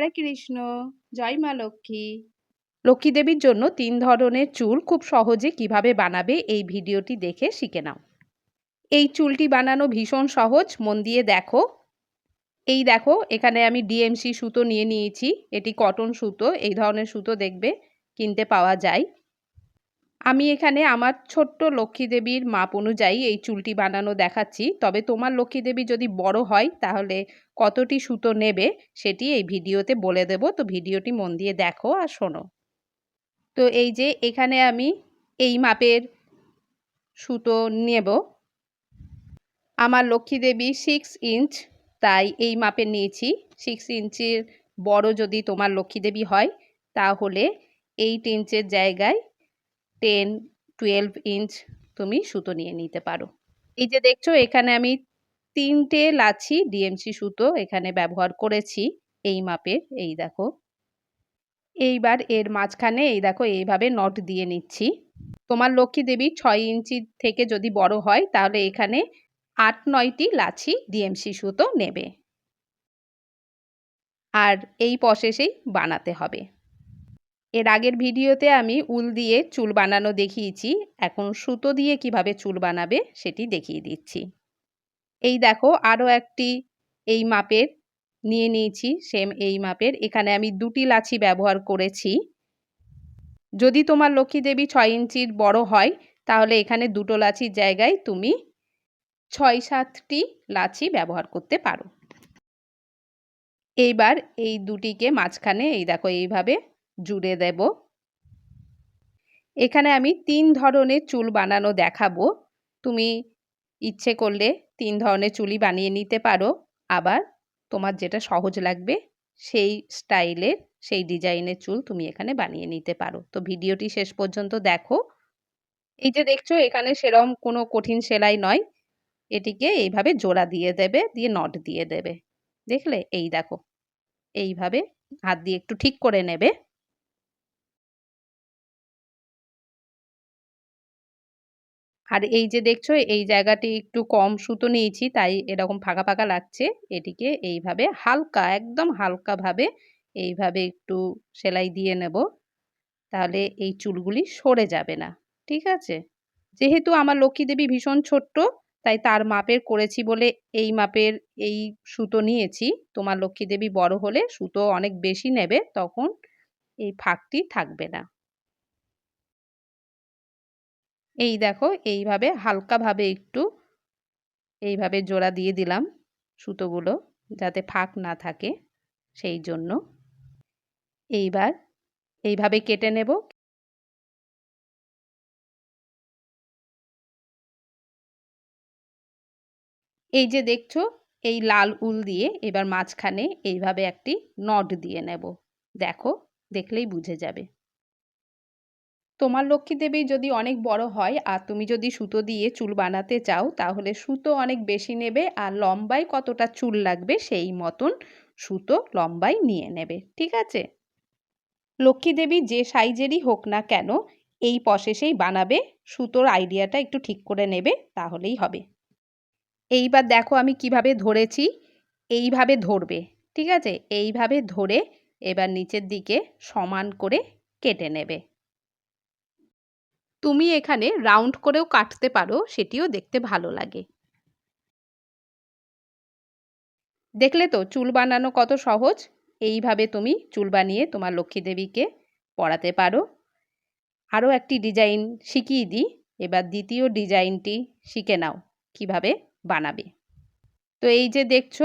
হরে কৃষ্ণ, জয় মা লক্ষ্মী। লক্ষ্মী দেবীর জন্য তিন ধরনের চুল খুব সহজে কীভাবে বানাবে এই ভিডিওটি দেখে শিখে নাও। এই চুলটি বানানো ভীষণ সহজ, মন দিয়ে দেখো। এই দেখো, এখানে আমি ডিএমসি সুতো নিয়ে নিয়েছি, এটি কটন সুতো, এই ধরনের সুতো দেখবে কিনতে পাওয়া যায়। আমি এখানে আমার ছোট্ট লক্ষ্মী দেবীর মাপ অনুযায়ী এই চুলটি বানানো দেখাচ্ছি। তবে তোমার লক্ষ্মী দেবী যদি বড় হয়, তাহলে কতটি সুতো নেবে সেটি এই ভিডিওতে বলে দেব। তো ভিডিওটি মন দিয়ে দেখো আর শোনো। তো এই যে এখানে আমি এই মাপের সুতো নেব। আমার লক্ষ্মী দেবী সিক্স ইঞ্চ তাই এই মাপের নিয়েছি। সিক্স ইঞ্চের বড় যদি তোমার লক্ষ্মী দেবী হয়, তাহলে এইট ইঞ্চের জায়গায় টেন টুয়েলভ ইঞ্চ তুমি সুতো নিয়ে নিতে পারো। এই যে দেখছ, এখানে আমি তিনটে লাছি ডিএমসি সুতো এখানে ব্যবহার করেছি এই মাপের, এই দেখো। এইবার এর মাঝখানে এই দেখো, এইভাবে নট দিয়ে নিচ্ছি। তোমার লক্ষ্মী দেবী ছয় ইঞ্চি থেকে যদি বড় হয়, তাহলে এখানে আট, নয়টি লাছি ডিএমসি সুতো নেবে। আর এই প্রসেসেই বানাতে হবে। এর আগের ভিডিওতে আমি উল দিয়ে চুল বানানো দেখিয়েছি। এখন সুতো দিয়ে কীভাবে চুল বানাবে সেটি দেখিয়ে দিচ্ছি। এই দেখো, আরও একটি এই মাপের নিয়ে নিয়েছি, সেম এই মাপের। এখানে আমি দুটি লাচি ব্যবহার করেছি। যদি তোমার লক্ষ্মী দেবী ছয় ইঞ্চির বড় হয়, তাহলে এখানে দুটো লাচির জায়গায় তুমি ছয় সাতটি লাচি ব্যবহার করতে পারো। এইবার এই দুটিকে মাঝখানে, এই দেখো এইভাবে জুড়ে দেব। এখানে আমি তিন ধরনের চুল বানানো দেখাবো। তুমি ইচ্ছে করলে তিন ধরনের চুলই বানিয়ে নিতে পারো। আবার তোমার যেটা সহজ লাগবে, সেই স্টাইলের, সেই ডিজাইনের চুল তুমি এখানে বানিয়ে নিতে পারো। তো ভিডিওটি শেষ পর্যন্ত দেখো। এই যে দেখছ, এখানে সেরম কোনো কঠিন সেলাই নয়। এটিকে এইভাবে জোড়া দিয়ে দেবে, দিয়ে নট দিয়ে দেবে। দেখলে? এই দেখো। এইভাবে হাত দিয়ে একটু ঠিক করে নেবে। আর এই যে দেখছ, এই জায়গাটি একটু কম সুতো নিয়েছি, তাই এরকম ফাঁকা ফাঁকা লাগছে। এটিকে এইভাবে হালকা, একদম হালকাভাবে এইভাবে একটু সেলাই দিয়ে নেব। তাহলে এই চুলগুলি সরে যাবে না, ঠিক আছে? যেহেতু আমার লক্ষ্মী দেবী ভীষণ ছোট্ট, তাই তার মাপের করেছি বলে এই মাপের এই সুতো নিয়েছি। তোমার লক্ষ্মী দেবী বড় হলে সুতো অনেক বেশি নেবে, তখন এই ফাঁকটি থাকবে না। এই দেখো, এইভাবে হালকাভাবে একটু এইভাবে জোড়া দিয়ে দিলাম সুতোগুলো যাতে ফাঁক না থাকে সেই জন্য। এইবার এইভাবে কেটে নেব। এই যে দেখছ, এই লাল উল দিয়ে এবার মাঝখানে এইভাবে একটি নট দিয়ে নেব। দেখো, দেখলেই বুঝে যাবে। তোমার লক্ষ্মী দেবী যদি অনেক বড় হয় আর তুমি যদি সুতো দিয়ে চুল বানাতে চাও, তাহলে সুতো অনেক বেশি নেবে আর লম্বায় কতটা চুল লাগবে সেই মতন সুতো লম্বায় নিয়ে নেবে, ঠিক আছে? লক্ষ্মী দেবী যে সাইজেরই হোক না কেন, এই প্রসেসেই বানাবে, সুতোর আইডিয়াটা একটু ঠিক করে নেবে, তাহলেই হবে। এইবার দেখো আমি কীভাবে ধরেছি, এইভাবে ধরবে, ঠিক আছে? এইভাবে ধরে এবার নিচের দিকে সমান করে কেটে নেবে। তুমি এখানে রাউন্ড করেও কাটতে পারো, সেটিও দেখতে ভালো লাগে। দেখলে তো চুল বানানো কত সহজ। এইভাবে তুমি চুল বানিয়ে তোমার লক্ষ্মী দেবীকে পরাতে পারো। আরও একটি ডিজাইন শিখিয়ে দিই। এবার দ্বিতীয় ডিজাইনটি শিখে নাও, কীভাবে বানাবে। তো এই যে দেখছ,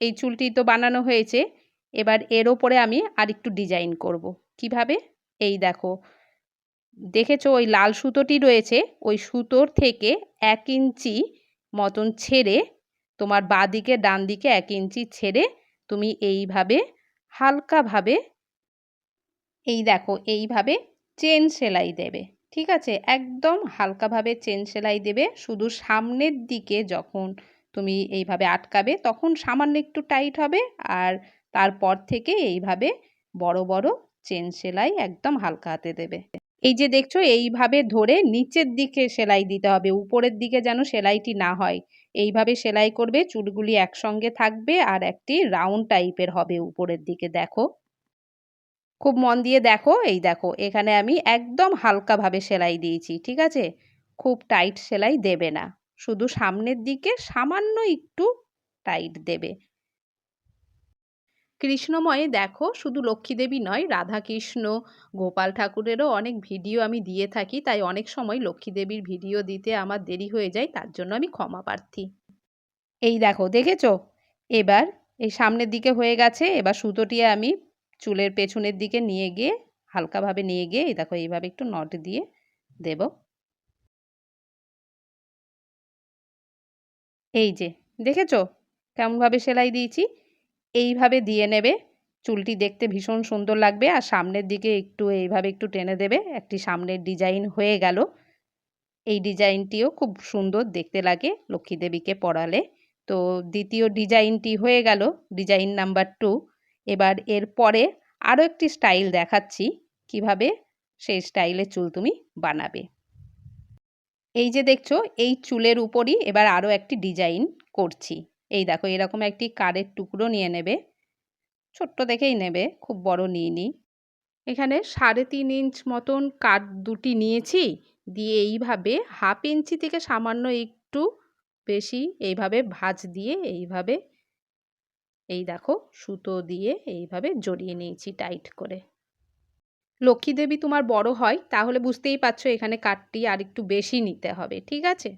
এই চুলটি তো বানানো হয়েছে। এবার এর ওপরে আমি আর একটু ডিজাইন করব। কীভাবে? এই দেখো দেখেছ ওই লাল সুতোটি রয়েছে? ওই সুতোর থেকে এক ইঞ্চি মতন ছেড়ে তোমার বাঁ দিকে ডান দিকে এক ইঞ্চি ছেড়ে তুমি এইভাবে হালকাভাবে এই দেখো, এইভাবে চেন সেলাই দেবে, ঠিক আছে? একদম হালকাভাবে চেন সেলাই দেবে, শুধু সামনের দিকে যখন তুমি এইভাবে আটকাবে তখন সামান্য একটু টাইট হবে আর তারপর থেকে এইভাবে বড় বড় চেন সেলাই একদম হালকা হাতে দেবে। এই যে দেখছ, এইভাবে ধরে নিচের দিকে সেলাই দিতে হবে, উপরের দিকে যেন সেলাইটি না হয়। এইভাবে সেলাই করবে, চুলগুলি একসঙ্গে থাকবে আর একটি রাউন্ড টাইপের হবে উপরের দিকে, দেখো। খুব মন দিয়ে দেখো, এই দেখো, এখানে আমি একদম হালকাভাবে সেলাই দিয়েছি, ঠিক আছে? খুব টাইট সেলাই দেবে না, শুধু সামনের দিকে সামান্য একটু টাইট দেবে। কৃষ্ণময়ে দেখো, শুধু লক্ষ্মীদেবী নয়, রাধাকৃষ্ণ, গোপাল ঠাকুরেরও অনেক ভিডিও আমি দিয়ে থাকি, তাই অনেক সময় লক্ষ্মীদেবীর ভিডিও দিতে আমার দেরি হয়ে যায়, তার জন্য আমি ক্ষমা প্রার্থী। এই দেখো, দেখেছ? এবার এই সামনের দিকে হয়ে গেছে, এবার সুতোটি আমি চুলের পেছনের দিকে নিয়ে গিয়ে, হালকাভাবে নিয়ে গিয়ে, এই দেখো, এইভাবে একটু নট দিয়ে দেব। এই যে, দেখেছ? কেমনভাবে সেলাই দিয়েছি? এইভাবে দিয়ে নেবে। চুলটি দেখতে ভীষণ সুন্দর লাগবে আর সামনের দিকে একটু এইভাবে একটু টেনে দেবে। একটি সামনের ডিজাইন হয়ে গেল। এই ডিজাইনটিও খুব সুন্দর দেখতে লাগে লক্ষ্মী দেবীকে পরালে। তো দ্বিতীয় ডিজাইনটি হয়ে গেল, ডিজাইন নাম্বার টু। এবার এর পরে আরও একটি স্টাইল দেখাচ্ছি, কীভাবে সেই স্টাইলের চুল তুমি বানাবে। এই যে দেখছ, এই চুলের উপরই এবার আরও একটি ডিজাইন করছি। এই দেখো এরকম একটি কারের টুকরো নিয়ে নেবে। ছোট্ট দেখেই নেবে, খুব বড় নিয়ে নিই। এখানে সাড়ে তিন ইঞ্চ মতন কাঠ দুটি নিয়েছি, দিয়ে এইভাবে হাফ ইঞ্চি থেকে সামান্য একটু বেশি এইভাবে ভাঁজ দিয়ে এইভাবে, এই দেখো সুতো দিয়ে এইভাবে জড়িয়ে নিয়েছি টাইট করে। লক্ষ্মী দেবী তোমার বড় হয়, তাহলে বুঝতেই পারছ এখানে কাঠটি আর একটু বেশি নিতে হবে, ঠিক আছে?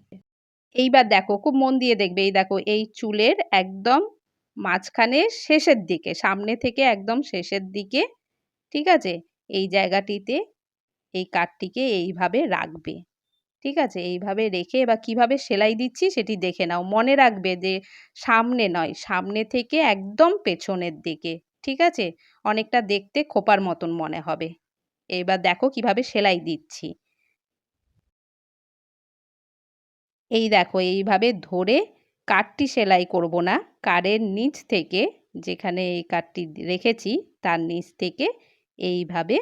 এইবার দেখো, খুব মন দিয়ে দেখবে। এই দেখো, এই চুলের একদম মাঝখানে শেষের দিকে, সামনে থেকে একদম শেষের দিকে, ঠিক আছে? এই জায়গাটিতে এই কাঠটিকে এইভাবে রাখবে, ঠিক আছে? এইভাবে রেখে এবার কীভাবে সেলাই দিচ্ছি সেটি দেখে নাও। মনে রাখবে যে সামনে নয়, সামনে থেকে একদম পেছনের দিকে, ঠিক আছে? অনেকটা দেখতে খোপার মতন মনে হবে। এবার দেখো কীভাবে সেলাই দিচ্ছি। এই দেখো, এইভাবে ধরে কাঠটি সেলাই করব না। কারের নিচ থেকে যেখানে এই কাঠটি রেখেছি, তার নিচ থেকে এইভাবে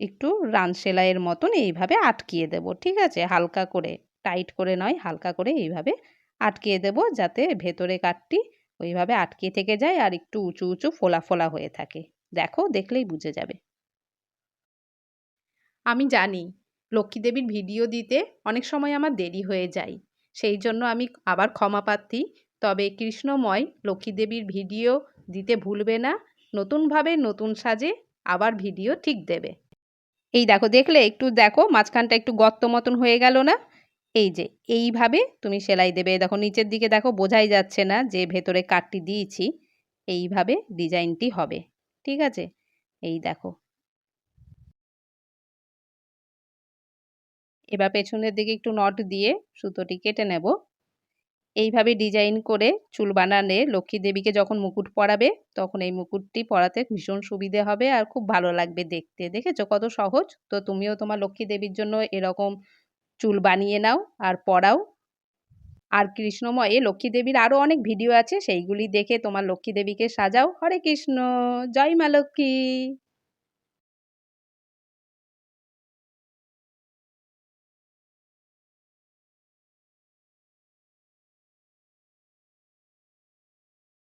একটু রান সেলাইয়ের মতন এইভাবে আটকিয়ে দেব, ঠিক আছে? হালকা করে, টাইট করে নয়, হালকা করে এইভাবে আটকিয়ে দেব যাতে ভেতরে কাঠটি ওইভাবে আটকে থেকে যায় আর একটু উঁচু উঁচু, ফোলা ফোলা হয়ে থাকে। দেখো, দেখলেই বুঝে যাবে। আমি জানি লক্ষ্মী দেবীর ভিডিও দিতে অনেক সময় আমার দেরি হয়ে যায়। সেই জন্য আমি আবার ক্ষমা প্রার্থী। তবে কৃষ্ণময় লক্ষ্মী দেবীর ভিডিও দিতে ভুলবে না। নতুনভাবে নতুন সাজে আবার ভিডিও ঠিক দেবে। এই দেখো, দেখলে একটু দেখো, মাঝখানটা একটু গর্ত মতন হয়ে গেল না? এই যে, এইভাবে তুমি সেলাই দেবে। দেখো, নিচের দিকে দেখো, বোঝাই যাচ্ছে না যে ভেতরে কাটটি দিয়েছি। এইভাবে ডিজাইনটি হবে। ঠিক আছে? এই দেখো এবার পেছনের দিকে একটু নট দিয়ে সুতোটি কেটে নেব। এইভাবে ডিজাইন করে চুল বানালে লক্ষ্মী দেবীকে যখন মুকুট পরাবে, তখন এই মুকুটটি পরাতে ভীষণ সুবিধে হবে আর খুব ভালো লাগবে দেখতে। দেখেছ কত সহজ? তো তুমিও তোমার লক্ষ্মী দেবীর জন্য এরকম চুল বানিয়ে নাও আর পরাও। আর কৃষ্ণময়ে লক্ষ্মী দেবীর আরও অনেক ভিডিও আছে, সেইগুলি দেখে তোমার লক্ষ্মী দেবীকে সাজাও। হরে কৃষ্ণ, জয় মা লক্ষ্মী।